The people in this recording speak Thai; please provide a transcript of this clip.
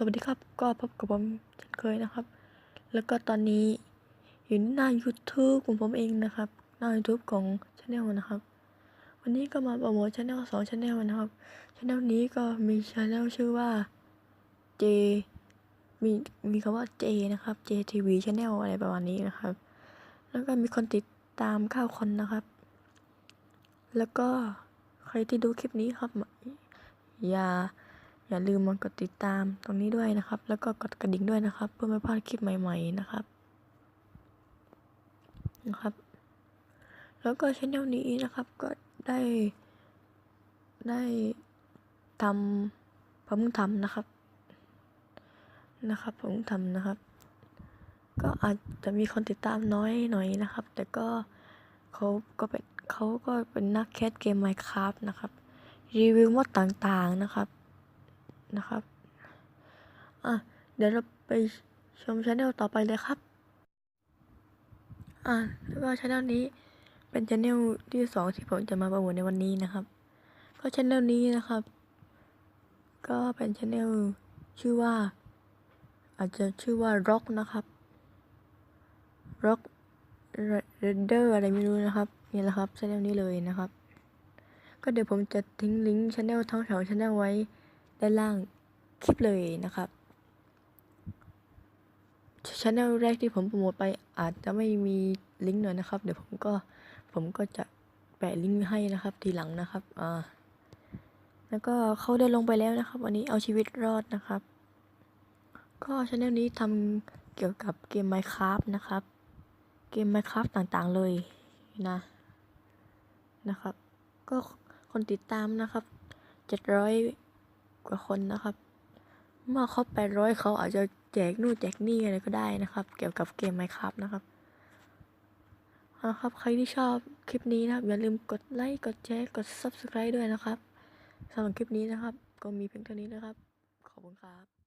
สวัสดีครับ ก็พบกับผมเช่นเคยนะครับ แล้วก็ตอนนี้อยู่หน้า YouTube ของผมเองนะครับ หน้า YouTube ของช anel นะครับ วันนี้ก็มาโปรโมทช anel สองช anel นะครับช anel นี้ก็มีช anel ชื่อว่า J มีมีคำว่า J นะครับ JTV Channel อะไรประมาณนี้นะครับ แล้วก็มีคนติดตาม9คนนะครับ แล้วก็ใครที่ดูคลิปนี้ครับ อย่า อย่าลืมมากดติดตามตรงนี้ด้วยนะครับ แล้วก็กดกระดิ่งด้วยนะครับ เพื่อไม่พลาดคลิปใหม่ ๆนะครับ นะครับ แล้วก็ช่องนี้นะครับ ก็ได้ ได้ทำผมทำนะครับ นะครับผมทำนะครับ ก็อาจจะมีคนติดตามน้อยหน่อยนะครับ แต่ก็เขาก็เป็นเขาก็เป็นนักแคสเกม Minecraft นะครับ รีวิวมอดต่างๆนะครับ นะครับ อะ เดี๋ยวเราไปชมช anel ต่อไปเลยครับ อะแล้วก็ช anel นี้เป็นช anel ที่สองที่ผมจะมาปรโมทในวันนี้นะครับ ก็ช anel นี้นะครับ ก็เป็นช anel ชื่อว่า อาจจะชื่อว่า rock นะครับ rock raider อะไรไม่รู้นะครับนี่แหละครับช anel นี้เลยนะครับ ก็เดี๋ยวผมจะทิ้งลิงก์ช anel ทั้งสองช anel ไว้ ด้านล่างคลิปเลยนะครับช anel แรกที่ผมโปรโมทไปอาจจะไม่มีลิงก์หน่อยนะครับ เดี๋ยวผมก็ผมก็จะแปะลิงก์ให้นะครับ ทีหลังนะครับอ่าแล้วก็เขาได้ลงไปแล้วนะครับ วันนี้เอาชีวิตรอดนะครับ ก็ช anel นี้ทำเกี่ยวกับเกม Minecraft นะครับ เกม Minecraft ต่างๆเลยนะ นะครับ ก็คนติดตามนะครับเจ็ดร้อย กว่าคนนะครับ เมื่อเขาไปร้อยเขาอาจจะแจกนู่นแจกนี่อะไรก็ได้นะครับ เกี่ยวกับเกม Minecraft นะครับเอาละครับ ใครที่ชอบคลิปนี้นะครับ อย่าลืมกดไลค์กดแชร์กด Subscribe ด้วยนะครับสำหรับคลิปนี้นะครับ ก็มีเพียงเท่านี้นะครับ ขอบคุณครับ